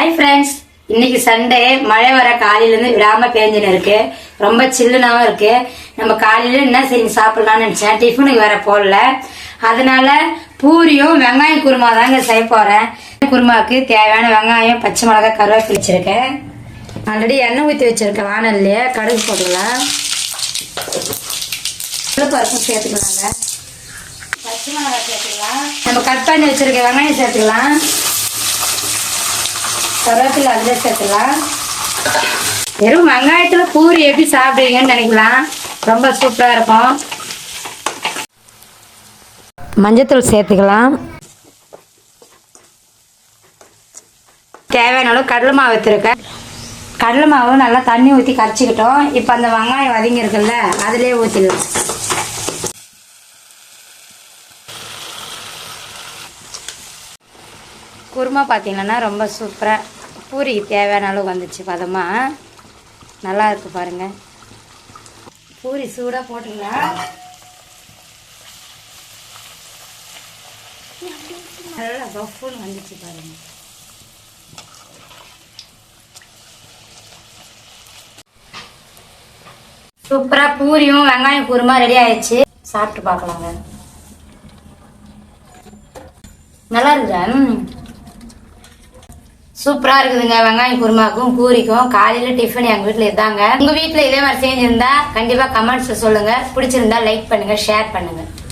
Hi friends இன்னைக்கு Sunday மழை வர காலையில இருந்து விடாம பேஞ்சுன்னு இருக்கு. ரொம்ப சில்லுனாவும் இருக்கு. நம்ம காலையில என்ன செஞ்சு சாப்பிடலாம்னு நினைச்சேன். டிஃபனுக்கு வேற போடல. அதனால பூரியும் வெங்காய குருமா தாங்க செய்ய போறேன். குருமாவுக்கு தேவையான வெங்காயம் பச்சை மிளகாய் கருவேப்பிலை வச்சிருக்கேன். ஆல்ரெடி எண்ணெய் ஊற்றி வச்சிருக்கேன் வானல்லையே கடுகு போட்டுக்கலாம் பருப்பும் சேர்த்துக்கலாங்க. பச்சை மிளகாய் சேர்த்துக்கலாம். நம்ம கட் பண்ணி வச்சிருக்க வெங்காயம் சேர்த்துக்கலாம். கருவேப்பிலை அதில் சேர்த்துக்கலாம் வெறும் வெங்காயத்துல பூரி எப்படி சாப்பிடுவீங்கன்னு நினைக்கலாம். ரொம்ப சூப்பராக இருக்கும். மஞ்சத்தூள் சேர்த்துக்கலாம். தேவையான அளவு கடலை மாவு எடுத்துருக்கேன். கடலை மாவு நல்லா தண்ணி ஊற்றி கரைச்சிக்கிட்டோம். இப்போ அந்த வெங்காயம் வதங்கி இருக்குல்ல அதிலே ஊற்றிடலாம் குருமா பார்த்தீங்கன்னா ரொம்ப சூப்பராக பூரிக்கு தேவையான அளவு வந்துச்சு பதமாக நல்லா இருக்கு பாருங்க. பூரி சூடாக போட்டுக்கலாம் நல்லா பஃபுன்னு வந்துச்சு பாருங்க. சூப்பராக பூரியும் வெங்காயம் குருமா ரெடி ஆயிடுச்சு. சாப்பிட்டு பார்க்கலாங்க. நல்லா இருக்குதா? சூப்பராக சூப்பரா இருக்குதுங்க. வெங்காயம் குருமாக்கும் பூரிக்கும் காலையில டிஃபன் எங்க வீட்டில் இதாங்க. உங்க வீட்டில் இதே மாதிரி செஞ்சிருந்தா கண்டிப்பா கமெண்ட்ஸ் சொல்லுங்க. பிடிச்சிருந்தா லைக் பண்ணுங்க ஷேர் பண்ணுங்க.